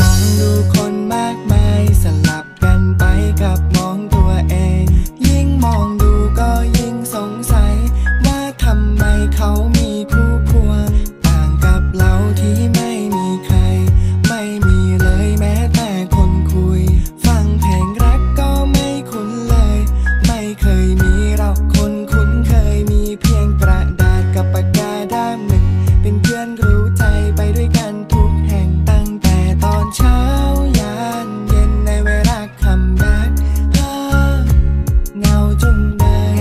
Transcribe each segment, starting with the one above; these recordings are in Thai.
มองดูคนมากมายสลับกันไปกับมองตัวเอง ยิ่งมองดูก็ยิ่งสงสัย ว่าทำไมเขามีคู่ควรต่างกับเราที่ไม่มีใคร ไม่มีเลยแม้แต่คนคุย ฟังเพลงรักก็ไม่คุ้นเลย ไม่เคยมีเราคนคุ้นเคยมีเพียงกระดาษกับกกาดามหนึ่งเป็นเพื่อนรู้ 准备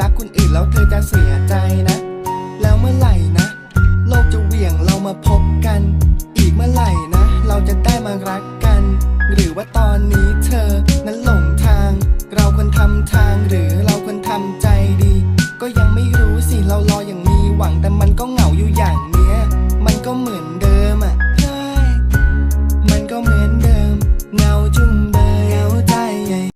รักคนอื่นแล้วเธอจะเสียใจนะ แล้วเมื่อไหร่นะ โลกจะเหวี่ยงเรามาพบกัน อีกเมื่อไหร่นะ เราจะได้มารักกัน หรือว่าตอนนี้เธอนั้นหลงทาง เราควรทำทาง